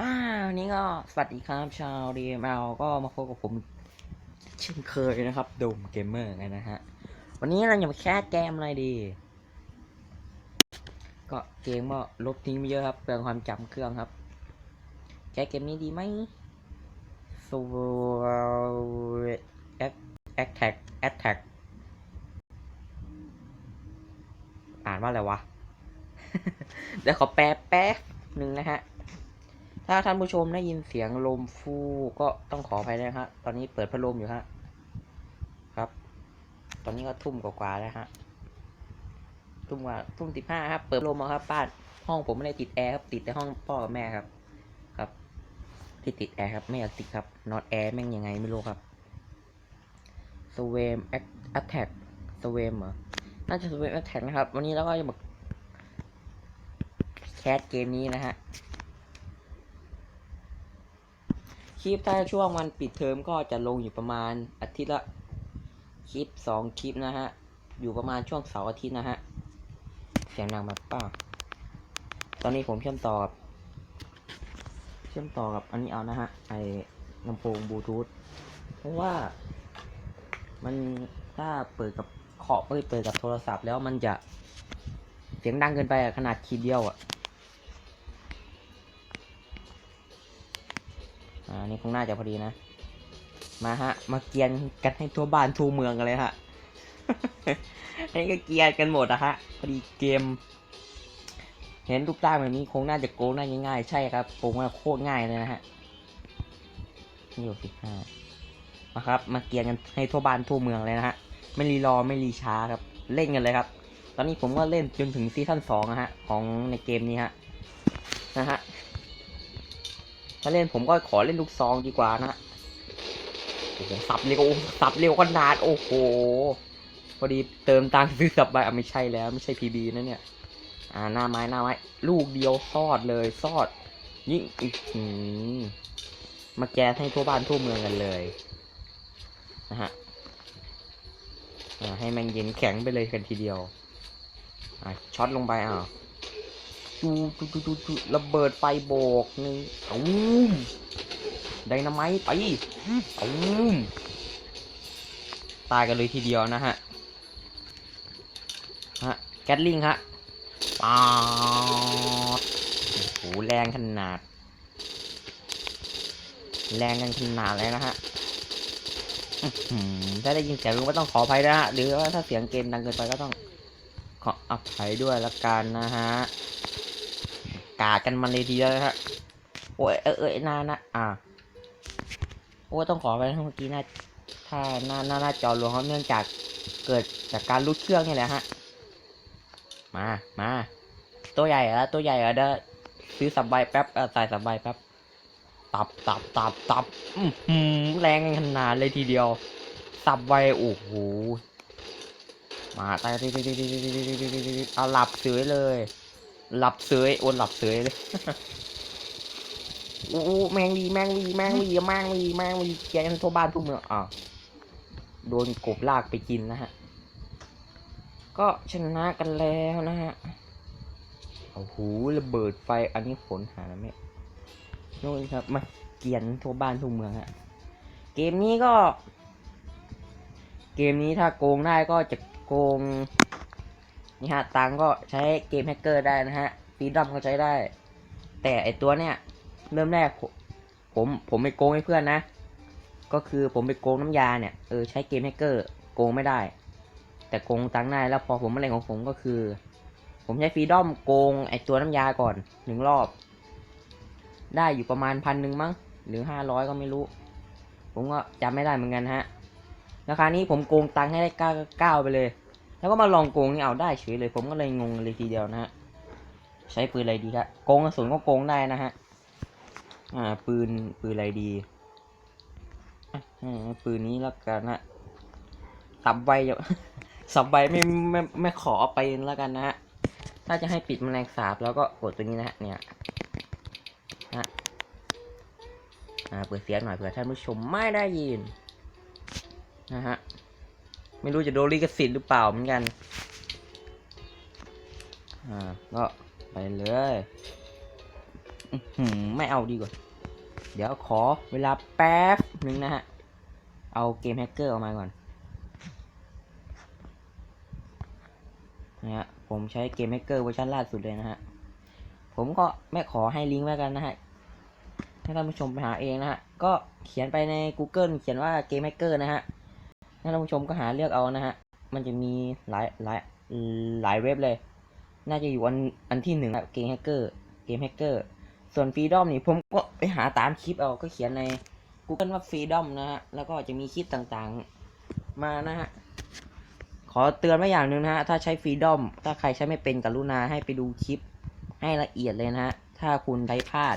อ่าวันนี้ก็สวัสดีครับชาวดีเอก็มาพบกับผม เช่นเคยนะครับโดมเกมเมอร์ไงนะฮะ วันนี้เราจะมาแคสเกมอะไรดี ก็เกมก็ลบทิ้งไปเยอะครับเปลืองความจำเครื่องครับ แคสเกมนี้ดีไหม so attack attack อ่านว่าอะไรวะ เดี๋ยวขอแปลแป๊บหนึ่งนะฮะ ถ้าท่านผู้ชมได้ยินเสียงลมฟูก็ต้องขออภัยด้วยนะฮะ ตอนนี้เปิดพัดลมอยู่ฮะ ครับ ตอนนี้ก็ทุ่มกว่าๆแล้วฮะ ทุ่มกว่า ทุ่มสิบห้าครับ เปิดพัดลมมาครับบ้าน ห้องผมไม่ได้ติดแอร์ครับ ติดแต่ห้องพ่อกับแม่ครับ ครับ ที่ติดแอร์ครับ ไม่อยากติดครับ นอตแอร์แม่งยังไงไม่รู้ครับสเวมแอตแทกสเวมเหรอ น่าจะสเวมแอตแทกนะครับ วันนี้เราก็จะมาแคสเกมนี้นะฮะ ค ลิปถ้าช่วงวันปิดเทอมก็จะลงอยู่ประมาณอาทิตย์ละคลิปสองคลิปนะฮะ อยู่ประมาณช่วงเสาร์อาทิตย์นะฮะ เสียงดังมาป้า ตอนนี้ผมเชื่อมต่อกับเชื่อมต่อกับอันนี้เอานะฮะ ไอ้ลำโพงบลูทูธ เพราะว่า มันถ้าเปิดกับขอบเอ้ยเปิดกับโทรศัพท์แล้วมันจะเสียงดังเกินไปขนาดคลิปเดียวอะ นี่คงน่าจะพอดีนะ มาฮะ มาเกียนกันให้ทั่วบ้านทั่วเมืองกันเลยฮะ อันนี้ก็เกียนกันหมดอะฮะ พอดีเกม เห็นรูปร่างแบบนี้คงน่าจะโกงได้ง่ายๆ ใช่ครับโกงว่าโคตรง่ายเลยนะฮะนี่อยู่สิบห้ามาครับ มาเกียนกันให้ทั่วบ้านทั่วเมืองเลยนะฮะ ไม่รีรอไม่รีช้าครับ เล่นกันเลยครับ ตอนนี้ผมก็เล่นจนถึงซีซั่นสองนะฮะ ของในเกมนี้ฮะ นะฮะ ถ้าเล่นผมก็ขอเล่นลูกซองดีกว่านะโอ้โหสับเร็วสับเร็วขนาดโอ้โหพอดีเติมตังค์ซื้อสับไปอะไม่ใช่แล้วไม่ใช่พีบีนะเนี่ย อ่าหน้าไม้หน้าไม้ลูกเดียวซอดเลยซอดยิ่งอีกหือมาแก้ให้ทั่วบ้านทั่วเมืองกันเลยนะฮะให้แมงเย็นแข็งไปเลยกันทีเดียวช็อตลงไปอ่า ดูดูดูดูดูระเบิดไฟโบกหนึ่งตูมไดนาไมต์ไปตูมตายกันเลยทีเดียวนะฮะฮะแกตลิงฮะปาดโอ้โหแรงขนาด แรงกันขนาดเลยนะฮะถ้าได้ยินเสียงก็ต้องขออภัยนะฮะหรือว่าถ้าเสียงเกมดังเกินไปก็ต้องขออภัยด้วยละกันนะฮะ กาดกันมันเลยทีเดียวนะฮะโอ้ยเออเออหน้าหน้าอ่าโอ้ยต้องขอไปเมื่อกี้น้าถ้าหน้าหน้าหน้าจอหลวงเขาเนื่องจากเกิดจากการรุดเครื่องนี่แหละฮะ มามาตัวใหญ่เหรอตัวใหญ่เหรอเด้อซื้อสบใบแป๊บใส่สบใบแป๊บตับตับตับตับอือหือแรงขนาดเลยทีเดียว สับใบโอ้โหมาตายเอาหลับเสือเลย หลับเสยโอนหลับเสยเลยโอ้แมงวีแมงวีแมงวีแมงวีแมงวีแกกันทั่วบ้านทั่วเมืองอ่าวโดนกบลากไปกินนะฮะ ก็ชนะกันแล้วนะฮะโอ้โหระเบิดไฟอันนี้ฝนหาแล้วไหมนู่นครับมาเกียนทั่วบ้านทั่วเมืองฮะเกมนี้ก็ เกมนี้ถ้าโกงได้ก็จะโกง นี่ฮะตังก็ใช้เกมแฮกเกอร์ได้นะฮะฟีดอมก็ใช้ได้ แต่ไอตัวเนี้ยเริ่มแรกผมผมไปโกงให้เพื่อนนะ ก็คือผมไปโกงน้ำยาเนี่ยเออใช้เกมแฮกเกอร์โกงไม่ได้ แต่โกงตังได้แล้วพอผมมาเล่นของผมก็คือ ผมใช้ฟรีดอมโกงไอตัวน้ำยาก่อนหนึ่งรอบ ได้อยู่ประมาณพันหนึ่งมั้งหรือห้าร้อยก็ไม่รู้ ผมก็จำไม่ได้เหมือนกันฮะราคานี้ผมโกงตังให้ได้เก้าเก้าไปเลย แล้วก็มาลองโกงนี่เอาได้เฉยเลย ผมก็เลยงงเลยทีเดียวนะฮะ ใช้ปืนอะไรดีครับโกงกระสุนก็โกงได้นะฮะ อ่า ปืนปืนอะไรดีปืนนี้แล้วกันนะสับใบอย่สับใบไม่ไม่ไม่ขอเอาไปแล้วกันนะฮะ ถ้าจะให้ปิดแมลงสาบแล้วก็กดตัวนี้นะฮะ เนี่ยฮะอ่า เปิดเสียงหน่อยเผื่อท่านผู้ชมไม่ได้ยินนะฮะ ไม่รู้จะโดนลิขสิทธิ์หรือเปล่าเหมือนกัน อ่า ก็ไปเลยหือไม่เอาดีกว่า เดี๋ยวขอเวลาแป๊บหนึ่งนะฮะ เอาเกมแฮกเกอร์ออกมาก่อนนะฮะ ผมใช้เกมแฮกเกอร์เวอร์ชันล่าสุดเลยนะฮะ ผมก็ไม่ขอให้ลิงก์ไว้กันนะฮะ ให้ท่านผู้ชมไปหาเองนะฮะ ก็เขียนไปใน Google เขียนว่าเกมแฮกเกอร์นะฮะ ให้ท่านผู้ชมก็หาเลือกเอานะฮะ มันจะมีหลายหลายหลายเว็บเลย น่าจะอยู่อันอันที่หนึ่งอะเกมแฮกเกอร์ เกมแฮกเกอร์ ส่วนฟรีดอมนี่ผมก็ไปหาตามคลิปเอา ก็เขียนใน Google ว่าฟรีดอมนะฮะ แล้วก็จะมีคลิปต่างๆ มานะฮะ ขอเตือนไว้อย่างหนึ่งนะฮะ ถ้าใช้ฟรีดอม ถ้าใครใช้ไม่เป็นกรุณาให้ไปดูคลิป ให้ละเอียดเลยนะฮะ ถ้าคุณใช้พลาด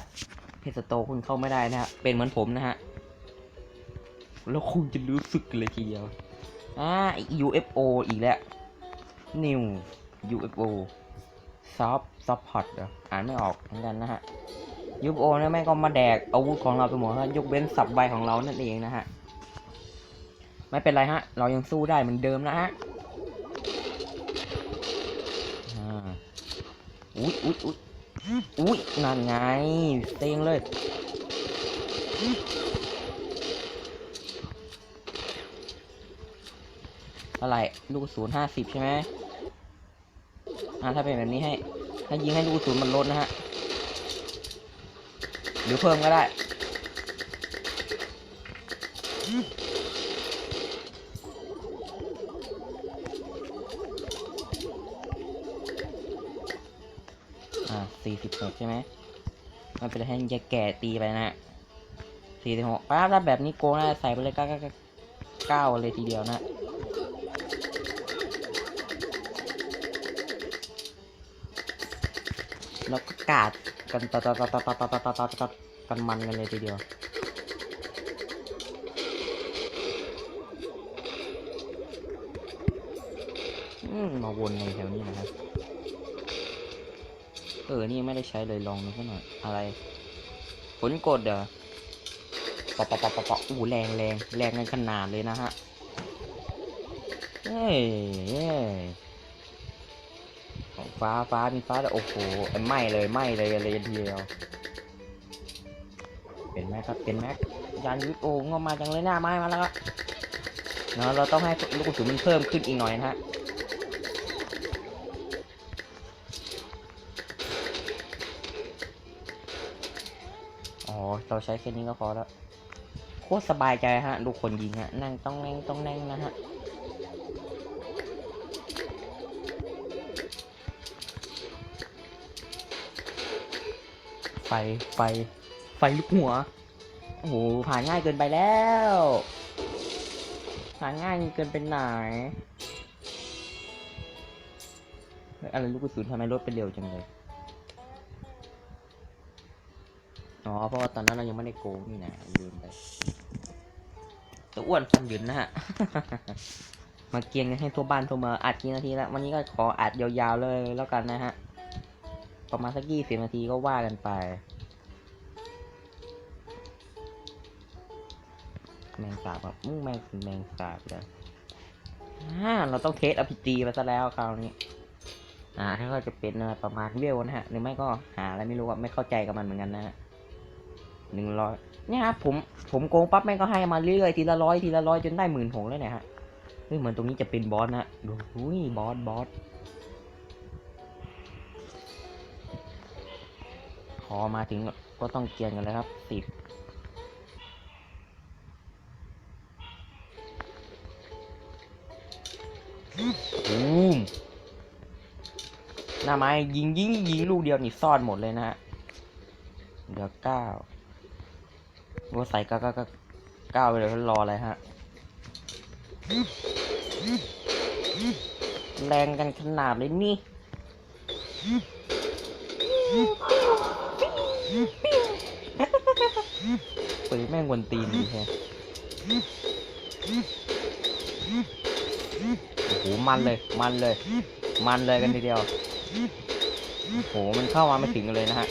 เพจสโตคุณเข้าไม่ได้นะฮะ เป็นเหมือนผมนะฮะ แล้วคุณจะรู้สึกเลยทีเดียว อ่า UFO อีกแล้ว New UFO Soft Support ออ่านไม่ออกเหมือนกันนะฮะ UFO เนี่ยแม่งก็มาแดกอาวุธของเราไปหมดฮะยกเว้นสับใบของเรานั่นเองนะฮะ ไม่เป็นไรฮะ เรายังสู้ได้เหมือนเดิมนะฮะอุ๊ยอุ๊ยอุ๊ยอุ๊ยนั่นไงเต็งเลย เท่าไหร่ลูกกระสุนห้าสิบใช่ไหมอ่าถ้าเป็นแบบนี้ให้ ถ้ายิงให้ลูกกระสุนมันลดนะฮะ หรือเพิ่มก็ได้ อ่าสี่สิบหกใช่ไหมมันเป็นให้ยาแก่ตีไปนะฮะสี่สิบหกป้าถ้าแบบนี้โกงนะใส่ไปเลยก้าเก้าเก้าเก้าเลยทีเดียวนะ กาศกันตาตาตาตาตาตากันมันกันเลยทีเดียวมาวนในแถวนี้นะครับ เออ นี่ไม่ได้ใช้เลยลองดูสัหน่อย อะไร ผลกดเหรอปะปะปะปะปะอู้แรงแรงแรงกันขนาดเลยนะฮะ เฮ้ย ของฟ้าฟ้ามีฟ้าแต่โอ้โหไหม้เลยไหม้เลยเลยทีเดียว เป็นไหมครับเป็นไหมยานยุทธโอ่งออกมาจังเลยหน้าไม้มาแล้วครับเนาะเราต้องให้ลูกกระสุนมันเพิ่มขึ้นอีกหน่อยนะฮะอ๋อเราใช้แค่นี้ก็พอแล้วโคตรสบายใจฮะดูคนยิงฮะนั่งต้องแน่งต้องแน่งนะฮะ ไฟ ไฟ ไฟลุกหัว โอ้โห ผ่านง่ายเกินไปแล้ว ผ่านง่ายเกินไปไหนอะไรลูกกระสุนทำไมรถไปเร็วจังเลย อ๋อ เพราะว่าตอนนั้นเรายังไม่ได้โกงนี่นะลืมไปตัวอ้วนฟันหยุนนะฮะ มาเกียงกันให้ทั่วบ้านทั่วเมืองอัดกี่นาทีแล้ว วันนี้ก็ขออัดยาวๆเลยแล้วกันนะฮะ ประมาณสักยี่สิบนาทีก็ว่ากันไปแมงสาบแบบมึงแมงแมงสาบเลยอ่าเราต้องเทสอภิตีไปซะแล้วคราวนี้ อ่าถ้าก็จะเป็นประมาณเวลนะฮะ หรือไม่ก็หาอะไรไม่รู้ว่าไม่เข้าใจกับมันเหมือนกันนะฮะหนึ่งร้อยเนี่ยครับผมผมโกงปั๊บแม่งก็ให้มาเรื่อยๆทีละร้อยทีละร้อยจนได้หมื่นหกแล้วเนี่ยฮะเฮ้ยเหมือนตรงนี้จะเป็นบอสนะดูอุ้ยบอสบอส พอมาถึงก็ต้องเกียนกันเลยครับสิบบูมหน้าไม้ยิงยิงยิงลูกเดียวนี่ซ่อนหมดเลยนะฮะเดี๋ยวเก้าว่าใส่ก้าเก้าเก้าเก้าไปเลยรออะไรฮะ แรงกันขนาดเลยนี่ ปืนแม่งวนตีนดีแฮะโอ้โหมันเลย มันเลย มันเลยกันทีเดียว โอ้โห มันเข้ามาไม่ถึงกันเลยนะฮะ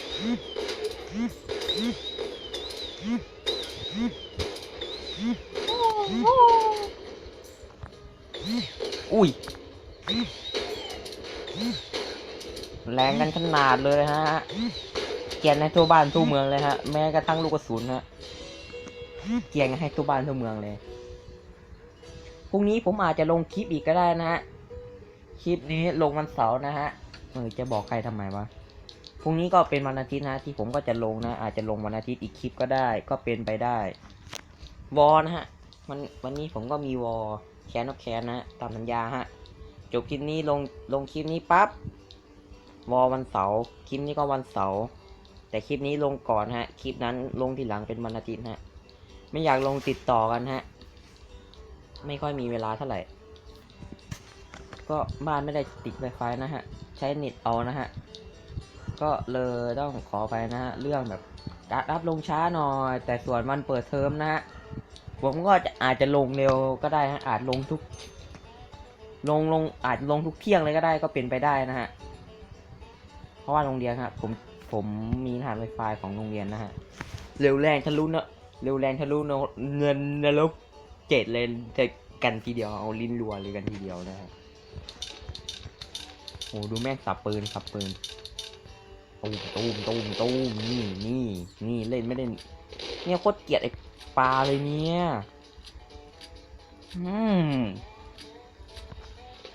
อุ้ย แรงกันขนาดเลยฮะ เกลียนให้ทั่วบ้านทั่วเมืองเลยฮะ แม้กระทั่งลูกกระสุนฮะเกลียนให้ทั่วบ้านทั่วเมืองเลยพรุ่งนี้ผมอาจจะลงคลิปอีกก็ได้นะฮะคลิปนี้ลงวันเสาร์นะฮะเออจะบอกใครทำไมวะพรุ่งนี้ก็เป็นวันอาทิตย์นะที่ผมก็จะลงนะ อาจจะลงวันอาทิตย์อีกคลิปก็ได้ ก็เป็นไปได้ วอนะฮะมันวันนี้ผมก็มีวอแคนนกแคนนะตามสัญญาฮะจบคลิปนี้ลงลงคลิปนี้ปั๊บวอวันเสาร์คลิปนี้ก็วันเสาร์ แต่คลิปนี้ลงก่อนฮะ คลิปนั้นลงทีหลังเป็นวันอาทิตย์ฮะ ไม่อยากลงติดต่อกันฮะ ไม่ค่อยมีเวลาเท่าไหร่ ก็บ้านไม่ได้ติดไวไฟนะฮะ ใช้เน็ตเอานะฮะ ก็เลยต้องขอไปนะฮะ เรื่องแบบการอัพลงช้าหน่อย แต่ส่วนวันเปิดเทอมนะฮะ ผมก็จะอาจจะลงเร็วก็ได้ฮะ อาจลงทุก ลงลงอาจลงทุกเที่ยงเลยก็ได้ก็เป็นไปได้นะฮะ เพราะว่าโรงเรียนครับผม ผมมีรหัสไวไฟของโรงเรียนนะฮะ เร็วแรงทะลุเนอะเร็วแรงทะลุเนอะเงินนรกเจ็ดเลยจะกันทีเดียวเอาลิ้นรัวเลยกันทีเดียวนะฮะโอ้ดูแม่งสับปืนสับปืนตูมตูมตูมตูมนี่นี่นี่เล่นไม่ได้เนี่ยโคตรเกลียดไอ้ปลาเลยเนี่ยอืม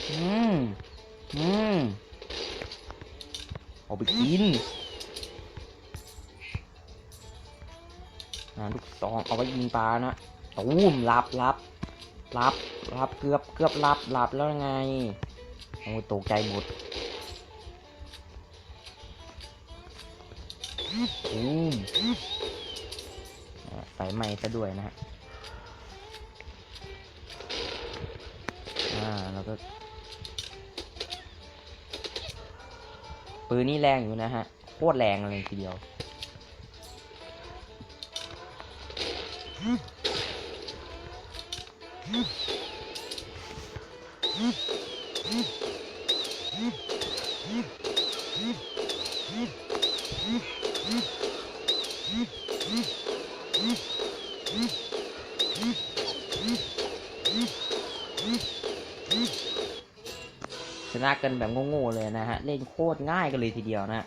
อืมอืมเอาไปกินาลูกซองเอาไว้ยิงปลานะตูมรับรับรับรับเกือบเกือบรับรับแล้วไงโอ้ยตกใจหมดตูมอ่าไฟไหม้ซะด้วยนะฮะอ่าแล้วก็ปืนนี่แรงอยู่นะฮะโคตรแรงเลยทีเดียว ชนะกันแบบโง่ๆเลยนะฮะ เล่นโคตรง่ายกันเลยทีเดียวนะฮะ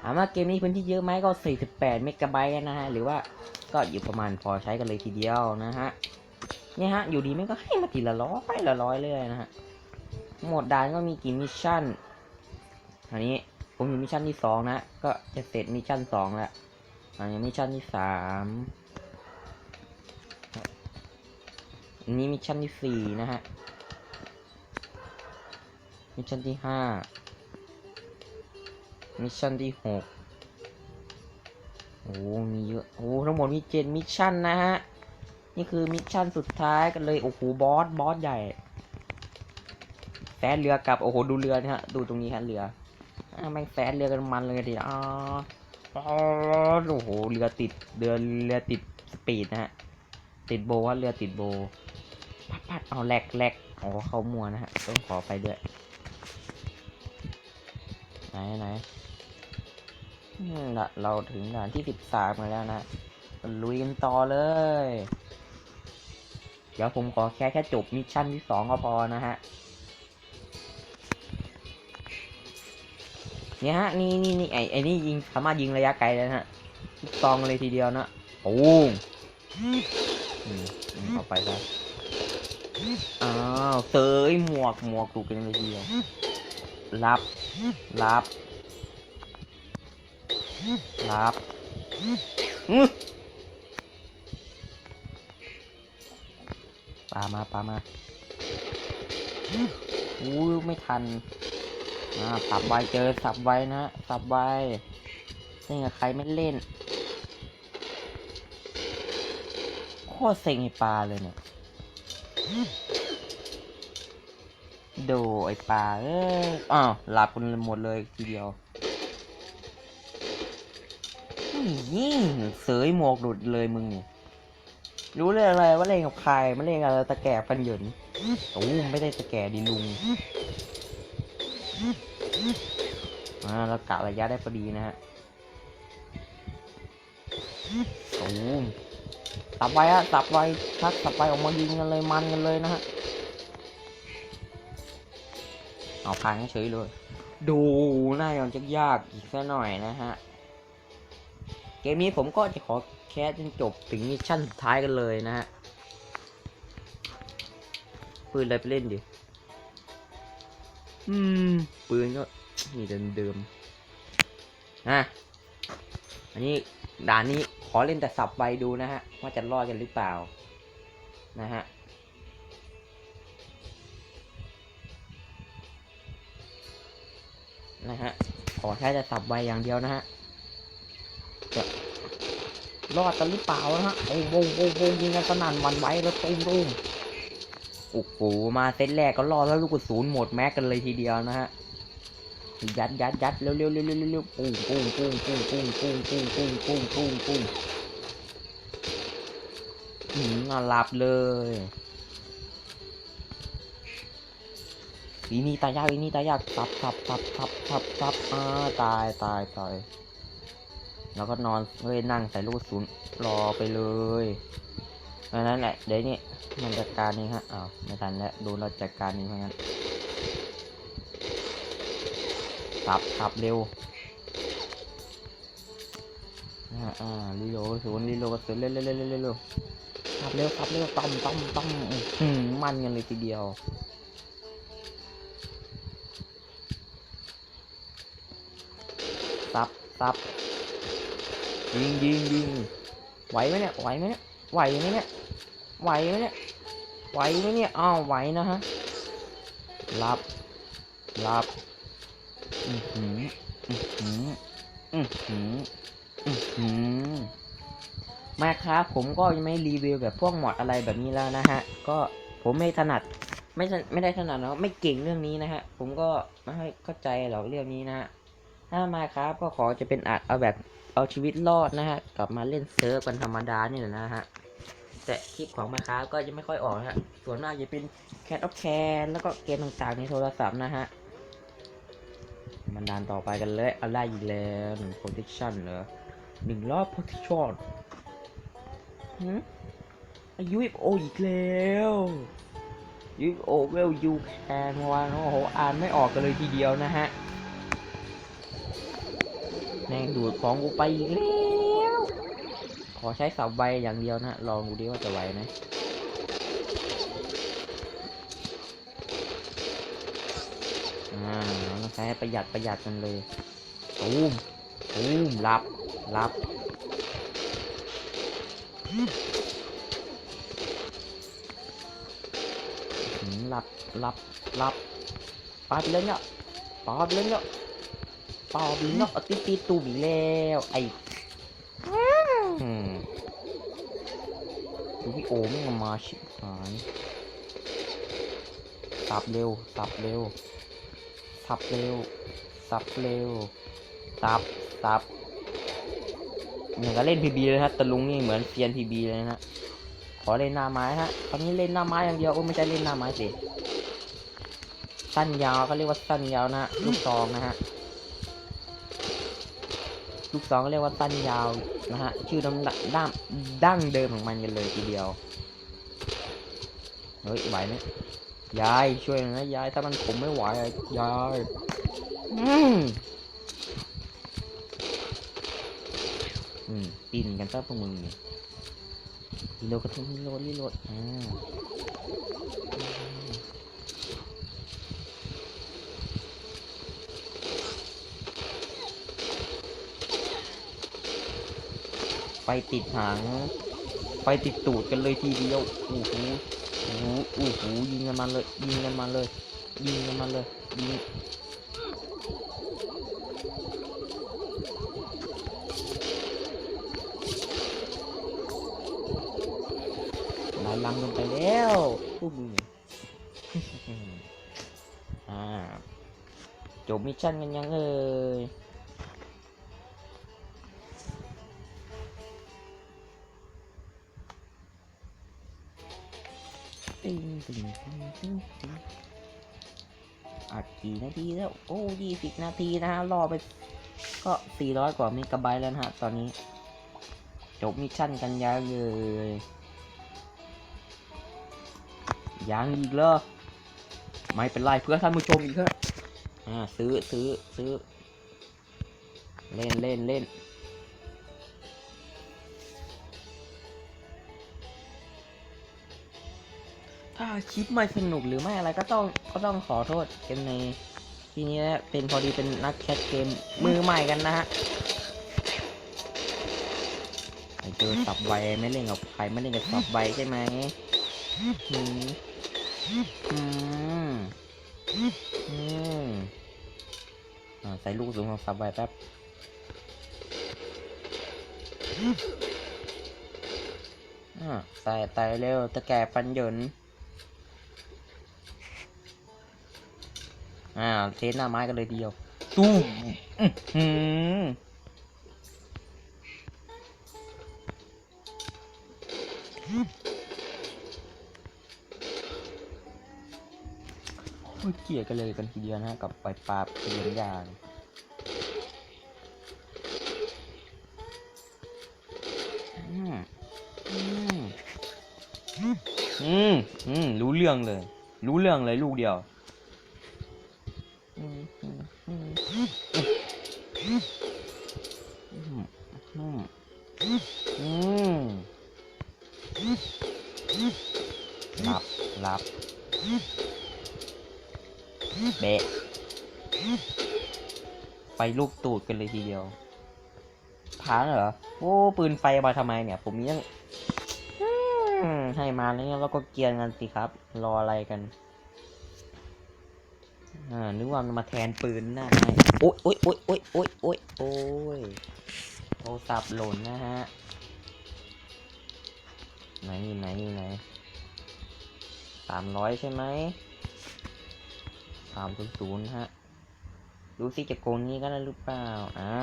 ถามว่าเกมนี้พื้นที่เยอะไหมก็ 48 เมกะไบต์นะฮะ หรือว่า ก็อยู่ประมาณพอใช้กันเลยทีเดียวนะฮะเนี่ยฮะ อยู่ดีไม่ก็ให้มาทีละร้อยละร้อยเลยนะฮะหมดด่านก็มีกี่มิชชั่นอันนี้ผมอยู่มิชชั่นที่สองนะ ก็จะเสร็จมิชชั่นสองแล้วอันนี้มิชชั่นที่สามอันนี้มิชชั่นที่สี่นะฮะมิชชั่นที่ห้ามิชชั่นที่หก โอ้มีเยอะ โอ้ทั้งหมดมีเจ็ดมิชชั่นนะฮะ นี่คือมิชชั่นสุดท้ายกันเลย โอ้โห บอส บอสใหญ่แฟนเรือกับ โอ้โห ดูเรือนะฮะ ดูตรงนี้ฮะเรืออ่าแม่งแฟนเรือกันมันเลยทีอ๋ออ๋อโอ้โห เรือติด เรือ เรือติดสปีดนะฮะ ติดโบว่าเรือติดโบพัดพัดเอาแหลกแหลกโอ๋อเขามัวนะฮะ ต้องขอไปด้วย ไหนไหน ละเราถึงด่านที่สิบสามกันแล้วนะลุยกันต่อเลย เดี๋ยวผมขอแค่แค่จบมิชชั่นที่สองก็พอนะฮะ เนี่ยฮะ นี่นี่นี่ไอไอนี่ยิงสามารถยิงระยะไกลเลยนะฮะลูกซองเลยทีเดียวนะโอ้งอืมอืมเข้าไปครับอ้าวเตยหมวกหมวกถูกกันเลยทีเดียวรับรับ รับอื้อปามาปามาอู้ไม่ทันอ่าสับไวเจอสับไวนะสับไวเล่นกับใครไม่เล่น โคตรเซ็งไอปลาเลยเนี่ยโดไอปลาเอ้ยอ้าวหลับกันหมดเลยทีเดียว เสยหมวกหลุดเลยมึงเนี่ยรู้เลยองอะไรว่าเล่นกับใครม่เล่นกับตะแก่ฟันเหยินโอ้ไม่ได้ตะแก่ดิลุงอ่าเรากะระยะได้พอดีนะฮะโอ้สับไว้อะสับไว้ชักสับไว้ออกมายิงกันเลยมันกันเลยนะฮะเอาพังเฉยเลย ดูน่าจะยากอีกสักหน่อยนะฮะ มนี้ผมก็จะขอแคสจนจบถึงมิชชั่นสุดท้ายกันเลยนะฮะปืนอะไรไปเล่นดิ อืม ปืนก็นี่เดิมๆนะอันนี้ด่านนี้ขอเล่นแต่สับใบดูนะฮะ ว่าจะรอดกันหรือเปล่า นะฮะนะฮะ ขอใช้แต่สับใบอย่างเดียวนะฮะ จะรอดกันหรือเปล่านะฮะโอ้โหโอ้โหยิงกันสนั่นวันไหวแล้วตุ้มตุ้มโอ้โหมาเซตแรกก็รอดแล้วลูกกระสุนหมดแม็กกันเลยทีเดียวนะฮะยัดยัดยัดเร็วเร็วเร็วเร็วเร็วปุ้งปุ้งปุ้งปุ้งปุ้งปุ้งปุ้งปุ้งปุ้งปุ้งปุ้งอืมอะหลับเลยวีนี่ตายยากวีนี่ตายยากทับทับทับทับทับทับอ่าตายตายตาย แล้วก็นอนเฮ้ยนั่งใส่ลูกกระสุนรอไปเลยอันนั้นแหละเดี๋ยวนี้มันจัดการนี่ฮะอ้าวไม่ทันแล้วดนเราจัดการนี่เพราะงั้นขับขับเร็วอ่าอ่ารีโหลดกระสุนรีโหลกระสุนเร็วเร็วเร็วเร็วเร็วขับเร็วขับเร็วต้อมต้อมต้อมอื้อหือมันกันเลยทีเดียวซับซับ ยิงยิงยิงไหวไหมเนี่ยไหวไหมเนี่ยไหวไหมเนี่ยไหวไหมเนี่ยไหวไหมเนี่ยอ้าวไหวนะฮะรับรับอือหืออือหืออือหืออือหือมาครับผมก็ยังไม่รีวิวแบบพวกหมอดอะไรแบบนี้แล้วนะฮะ ก็ผมไม่ถนัดไม่ไม่ได้ถนัดเนาะไม่เก่งเรื่องนี้นะฮะ ผมก็ไม่เข้าใจหรอกเรื่องนี้นะฮะถ้ามาครับก็ขอจะเป็นอัดเอาแบบ เอาชีวิตรอดนะฮะ กลับมาเล่นเซิร์ฟกันธรรมดานี่แหละนะฮะ แต่คลิปของมาครับก็จะไม่ค่อยออกนะฮะ ส่วนมากจะเป็น Cat of Can แล้วก็เกมต่างๆในโทรศัพท์นะฮะ มันดานต่อไปกันเลยอะไรอีกแล้วหนึ่ง protection เหรอหนึ่งรอบ protection หืมอายุอีโออีกแล้วยูโอเวลยูแคนวันโอ้โหอ่านไม่ออกกันเลยทีเดียวนะฮะ แม่งดูดของกูไปอีกแล้วขอใช้เสาใบอย่างเดียวนะ ลองดูดิว่าจะไหวไหมอ่าต้องใช้ประหยัดประหยัดกันเลยตูมตูมรับรับหืมรับรับรับปาดเลยเนี่ยปาดเลยเนาด เลยเนี่ยเอาตีตีตูมอีกแล้วไอ้อืมดูพี่โอไม่งมาชิบหายสับเร็ว สับเร็ว สับเร็ว สับเร็ว สับ สับอย่างกับเล่นพีบีเลยฮะตะลุงนี่เหมือนเซียนพีบีเลยนะฮะ ขอเล่นหน้าไม้ฮะ ตอนนี้เล่นหน้าไม้อย่างเดียวโอ้ไม่ใช่เล่นหน้าไม้สิ สั้นยาวเขาเรียกว่าสั้นยาวนะฮะ ลูกซองนะฮะ ลูกซองเรียกว่าสั้นยาวนะฮะ ชื่อดำด้ามดั้งเดิมของมันกันเลยทีเดียว เฮ้ยไหวไหมยายช่วยหน่อยนะยายถ้ามันผมไม่ไหวยายอืมอืมปีนกันซะพวกมึงเนี่ยรีโหลดกระทุ่มรีโหลดรีโหลดอ่า ไปติดหาง ไปติดตูดกันเลยทีเดียวโอ้โหโอ้โหโอ้โหยิงกันมาเลย ยิงกันมาเลย ยิงกันมาเลย ยิงลายลังลงไปแล้วพวกมึงอ่าจบมิชชั่นกันยังเอ่ย ตึงตึงตึงตึงตึงอัดกี่นาทีแล้ว โอ้ยี่สิบนาทีนะฮะ รอไป ก็สี่ร้อยกว่าเมกะไบต์แล้วนะฮะ ตอนนี้ จบมิชชั่นกันยังเลยยังอีกเหรอไม่เป็นไรเพื่อท่านผู้ชมอีกครับอ่าซื้อซื้อซื้อ เล่นเล่นเล่น คลิปไม่สนุกหรือไม่อะไรก็ต้องก็ต้องขอโทษกันในทีนี้นะเป็นพอดีเป็นนักแคสเกมมือใหม่กันนะฮะไอเจอสับไวไม่เล่นกับใครไม่เล่นกับสับไวใช่ไหมอืมอืมอืมอ่าใส่ลูกสูงของสับไวแป๊บอ่าใส่ไตเร็วตะแก่ฟันหยิน อ่าเทสหน้าไม้กันเลยทีเดียวตู้มอื้อหือโคตรเกลียดกันเลยกันทีเดียวนะฮะกับปล่อยปลาเปลี่ยนยางอืมอืมอืม อืม รู้เรื่องเลย รู้เรื่องเลยลูกเดียว รับรับเบะไปลูกตูดกันเลยทีเดียวผ่านเหรอ โอ้ ปืนไฟมาทำไมเนี่ย ผมยังให้มาแล้วเนี่ยเราก็เกียนกันสิครับ รออะไรกัน อ่านึกว่ามันมาแทนปืนหน้าให้โอ๊ยโอ๊ยโอ๊ยโอ๊ยโอ๊ยโอ๊ยโอ๊ยโทรศัพท์หล่นนะฮะ ไหนอยู่ไหนอยู่ไหนสามร้อยใช่ไหมสามศูนย์ศูนย์ฮะ ดูสิจะโกงนี้ก็ได้หรือเปล่า อ่า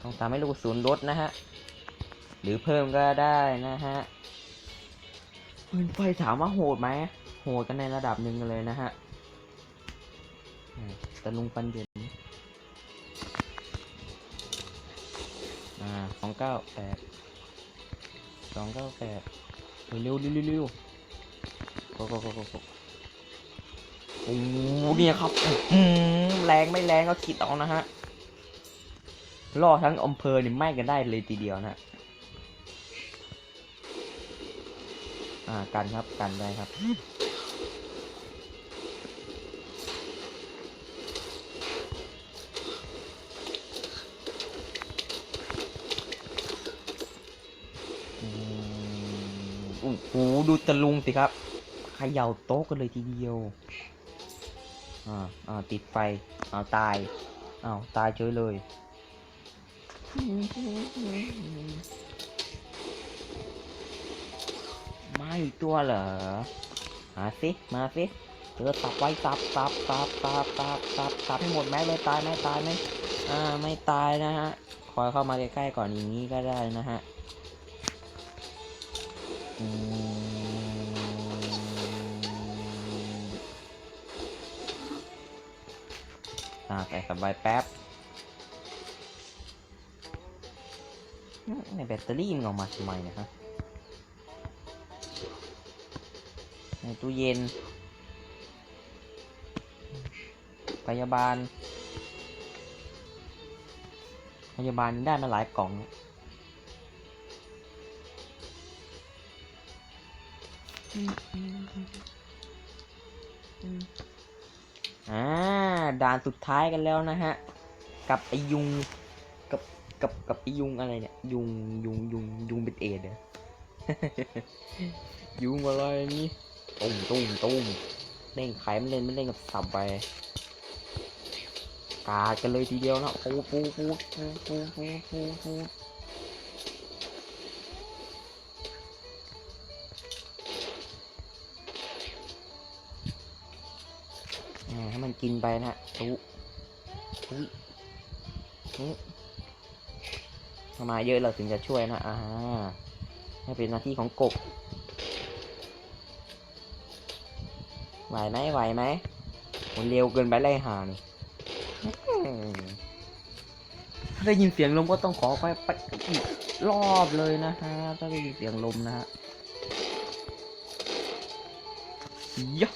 ต้องทำให้ลูกศูนย์ลดนะฮะ หรือเพิ่มก็ได้นะฮะปืนไฟถามว่าโหดไหมโหดกันในระดับหนึ่งเลยนะฮะ ตะลุงปันเย็นอ่าสองเก้าแปดสองเก้าแปดเร็วเร็วเร็วเร็วโกโกโกโกโกโอ้โหเนี่ยครับแรงไม่แรงก็คิดเอานะฮะล่อทั้งอำเภอนี่ไม้กันได้เลยทีเดียวนะอ่ากันครับกันได้ครับ ดูตะลุงสิครับเขย่าโต๊ะกันเลยทีเดียวอ่าอ่าติดไฟอ้าวตายอ้าวตายเฉยเลยมาอีกตัวเหรอมาสิมาสิเจอตับไว้ตับตับตับตับตับตับตับให้หมดไหมเลยตายไหมตายไหมอ่าไม่ตายนะฮะคอยเข้ามาใกล้ๆก่อนอย่างนี้ก็ได้นะฮะอืมาใส่สบายแป๊บในแบตเตอรี่มันออกมาทำไมนะฮะในตู้เย็น พยาบาล พยาบาลได้มาหลายกล่องเนี่ยอ่ อ่าด่านสุดท้ายกันแล้วนะฮะ กับไอยุง กับ กับ กับไอยุงอะไรเนี่ย ยุง ยุง ยุง ยุงเป็นเอดเหรอยุงอะไรนี่ตุ้มตุ้มตุ้มเล่นไขมันเล่นไม่เล่นกับสับไปกาดกันเลยทีเดียวนะปูปูปูปูปูปูปู กินไปนะตุตุตุทำไมาเยอะเราถึงจะช่วยนะ อ่าให้เป็นหน้าที่ของกบ ไหวไหมไหวไหมมันเร็วเกินไปเลยหานี่ถ้าได้ยินเสียงลมก็ต้องขอไปไปอีกรอบเลยนะฮะ ถ้าได้ยินเสียงลมนะฮะยะ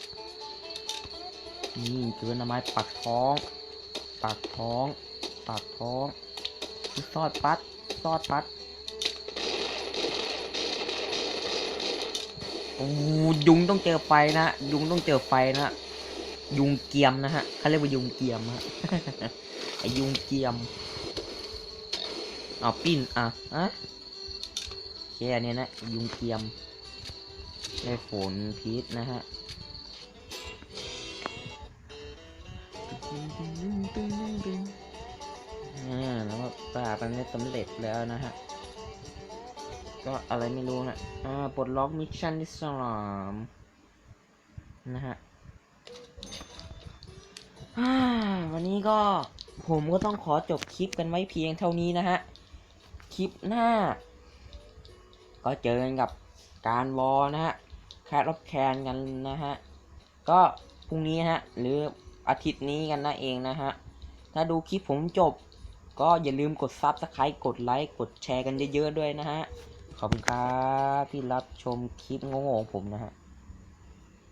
นี่เจอหน้าไม้ปักท้อง ปักท้อง ปักท้องซอดปัดซอดปัดโอ้ยุงต้องเจอไฟนะยุงต้องเจอไฟนะยุงเกียมนะฮะเขาเรียกว่ายุงเกียมฮะไอยุงเกียมเอาปิ้นอะอะแค่เนี้ยนะยุงเกียมได้ฝนพิษนะฮะ อ่าแล้วก็ปราบมันได้สำเร็จแล้วนะฮะ ก็อะไรไม่รู้นะอ่าปลดล็อกมิชชั่นที่สามนะฮะวันนี้ก็ผมก็ต้องขอจบคลิปกันไว้เพียงเท่านี้นะฮะ คลิปหน้า ก็เจอกันกับการวอลนะฮะแคทรับแคนกันนะฮะ ก็พรุ่งนี้ฮะ หรือ อาทิตย์นี้กันนะเองนะฮะ ถ้าดูคลิปผมจบ ก็อย่าลืมกดซับสไครต์กดไลค์ กดแชร์กันเยอะๆด้วยนะฮะ ขอบคุณครับที่รับชมคลิปงงๆของผมนะฮะ